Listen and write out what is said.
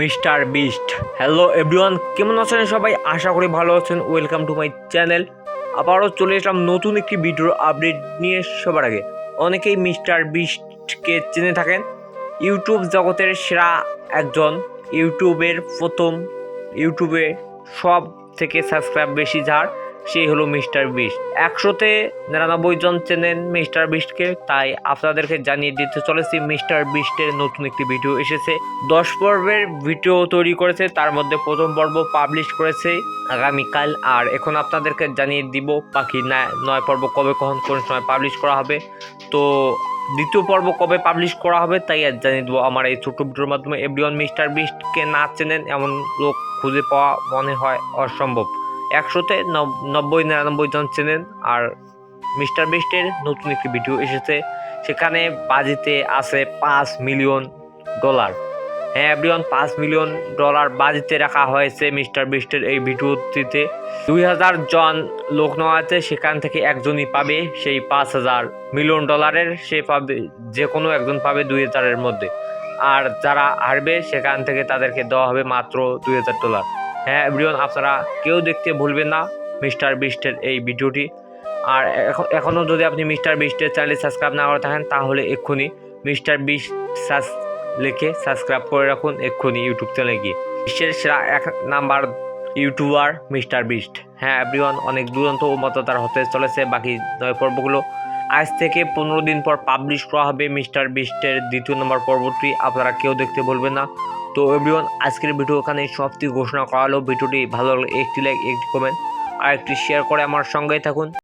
Mister beast. Hello everyone, কেমন আছেন সবাই? আশা করি ভালো আছেন। Welcome to my channel. আবারও চলে এসলাম নতুন একটি ভিডিও আপডেট নিয়ে সবার আগে। অনেকেই মিস্টার বিস্টকে চেনে থাকেন। ইউটিউব জগতের সেরা একজন। ইউটিউবের প্রথম, ইউটিউবে সব থেকে সাবস্ক্রাইব বেশি যার। সেই হলো মিস্টার বিস্ট। একশোতে নিরানব্বই জন চেনেন মিস্টার বিস্টকে, তাই আপনাদেরকে জানিয়ে দিতে চলেছি মিস্টার বিস্টের নতুন একটি ভিডিও এসেছে। দশ পর্বের ভিডিও তৈরি করেছে, তার মধ্যে প্রথম পর্ব পাবলিশ করেছে আগামীকাল, আর এখন আপনাদেরকে জানিয়ে দিব না- নয় পর্ব কবে, কখন, কোন সময় পাবলিশ করা হবে। তো দ্বিতীয় পর্ব কবে পাবলিশ করা হবে, তাই আর জানিয়ে দেবো আমার এই ছোট্ট ভিডিওর মাধ্যমে। এভরিওয়ান, মিস্টার বিস্টকে না চেনেন, এমন লোক খুঁজে পাওয়া মনে হয় অসম্ভব। একশোতে নব- নব্বই নিরানব্বই জন চেনেন আর মিস্টার বিস্টের নতুন একটি ভিডিও এসেছে। সেখানে বাজিতে আছে পাঁচ মিলিয়ন ডলার। হ্যাঁ এভরিওয়ান, পাঁচ মিলিয়ন ডলার বাজিতে রাখা হয়েছে মিস্টার বিস্টের এই ভিডিওটিতে। দুই হাজার জন লোক নেওয়া আছে, সেখান থেকে একজনই পাবে, সেই পাঁচ হাজার মিলিয়ন ডলারের সে পাবে যে কোনো একজন পাবে দুই হাজারের মধ্যে। আর যারা হারবে, সেখান থেকে তাদেরকে দেওয়া হবে মাত্র দুই হাজার ডলার। হ্যাঁ এভরিওয়ান আপনারা কেউ দেখতে ভুলবেন না মিস্টার বিস্টের এই ভিডিওটি। আর এখন এখনও যদি আপনি মিস্টার বিস্টের চ্যানেল সাবস্ক্রাইব না করে থাকেন, তাহলে এক্ষুনি মিস্টার বিস্ট সাস লিখে সাবস্ক্রাইব করে রাখুন এক্ষুনি ইউটিউব চ্যানেলে গিয়ে। বিশ্বের সেরা এক নাম্বার ইউটিউবার মিস্টার বিস্ট। হ্যাঁ এভরিওয়ান অনেক দুরন্ত ও মততার হতে চলেছে বাকি নয় পর্বগুলো। আজ থেকে পনেরো দিন পর পাবলিশ করা হবে মিস্টার বিস্টের দ্বিতীয় নম্বর পর্বটি। আপনারা কেউ দেখতে বলবেন না। তো এভরিওয়ান আজকের ভিডিও ওখানে সবটি ঘোষণা করা হলো। ভিডিওটি ভালো লাগলে একটি লাইক একটি কমেন্ট আর একটি শেয়ার করে আমার সঙ্গেই থাকুন।